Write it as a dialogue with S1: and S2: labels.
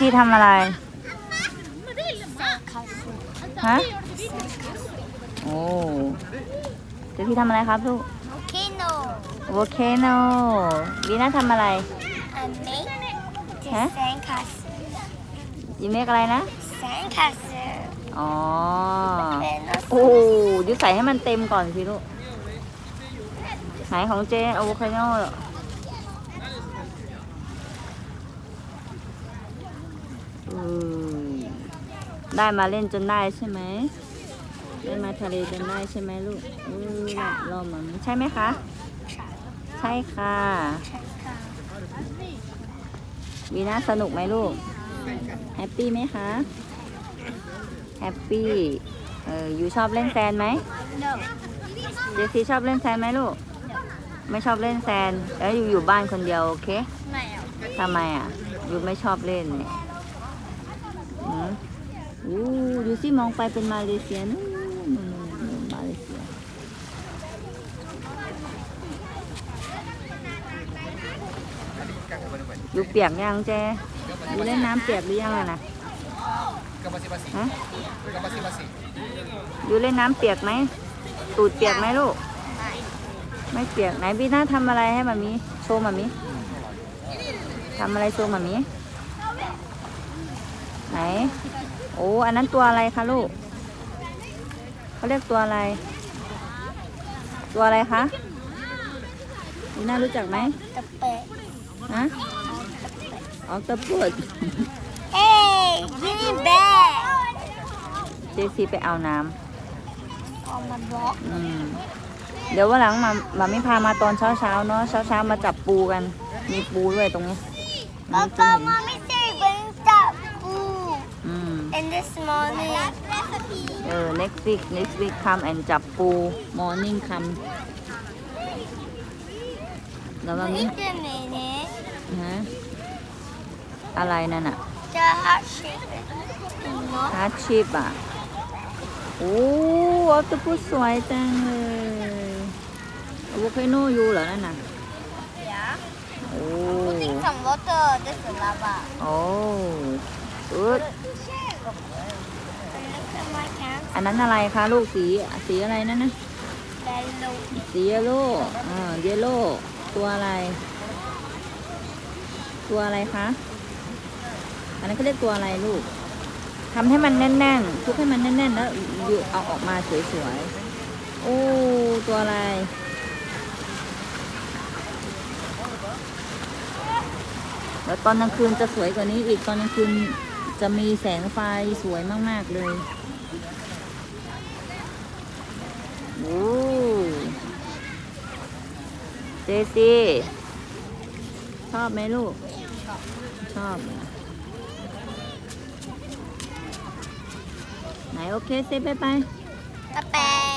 S1: ซี่ทำอะไร ฮะ โอ้ เจสซี่ทำอะไรครับลูก
S2: โอเคโน
S1: โวเคโนวีน่าทำอะไร
S2: อันนี้จะ
S1: ฮะ
S2: แสงคัส
S1: ยูเมกอะไรนะ
S2: แสงคัส
S1: อ๋อ
S2: เป็น
S1: โอ้ยูใส่ให้มันเต็มก่อนสิลูกไหนของเจอะโวคาโนเหรออืม ได้มาเล่นจนได้ใช่ไหมได้มาทะเลจนได้ใช่ไหมลูกอือรอมันใช่ไหมคะใช่ค่ะ
S2: ใช่ค่ะ
S1: วีน่าสนุกไหมลูก แฮปปี้ไหมคะ แฮปปี้ เออยูชอบเล่นแซนไหม
S2: no
S1: เจสซี่ชอบเล่นแซนไหมลูก ไม่ชอบเล่นแซน แล้วอยู่อยู่บ้านคนเดียวโอเค
S2: ไม่เอา
S1: ทำไมอะยูไม่ชอบเล่นเนี่ยอืมอู้ ดูสิมองไปเป็นมาเลเซียนู่นมาเลเซียอยู่เปียกยังเจอยู่เล่นน้ำเปียกหรือยังอะนะฮะอยู่เล่นน้ำเปียกไหม ตูดเปียกไหมลูก ไม่เปียกไหนบีน่าทำอะไรให้มามีโชว์มามีทำอะไรโชว์มามีไหน โอ้ อันนั้นตัวอะไรคะลูกเขาเรียกตัวอะไร ตัวอะไรคะบีน่ารู้จักไหม
S2: ตะเปะ
S1: ฮะออกตะปุด
S2: เอ้ยยินแบก
S1: เจซีไปเอาน้
S2: ออกมาบล็อกำ
S1: อืมเดี๋ยววันหลังมามาไม่พามาตอนเช้าเช้าๆเนาะเช้าเช้าๆมาจับปูกัน มีปูด้วยตรงนี้
S2: ป๊า
S1: จะ
S2: ป๊า
S1: เห็น
S2: มาไม่ใช่เป็นจับปู
S1: อืม
S2: in this morning
S1: เออ next week next week come and จับปู morning come แล้วมัน
S2: นี่จะเมเน่
S1: ฮะอะไรนั่นอะ
S2: จะฮัชชิเนาะ
S1: ฮาร์ดชิปอะโอ้ออฟตพุสสวยจังเลยอะโวคาโนยูเหรอนั่นน่ะโอ้
S2: สิ่งสองรถเตอร์จะสุดละบ่ะ
S1: โอ้อึด
S2: เป็นนักสมัยแคมป์
S1: อันนั้นอะไรคะลูกสีสีอะไรนั่นนะ
S2: แบลลู
S1: สีเยลโล่อ่าเยลโล่ตัวอะไร ตัวอะไรคะอันนั้นเขาเรียกตัวอะไรลูกทำให้มันแน่นๆทุกให้มันแน่นๆแล้วอยู่เอาออกมาสวยๆโอ้ตัวอะไรแล้วตอนกลางคืนจะสวยกว่านี้อีกตอนกลางคืน จะมีแสงไฟสวยมาก ๆ เลยโอ้เจซี่ชอบไหมลูก ชอบเหรอไหนโอเคเซไปไป
S2: ตะแปะ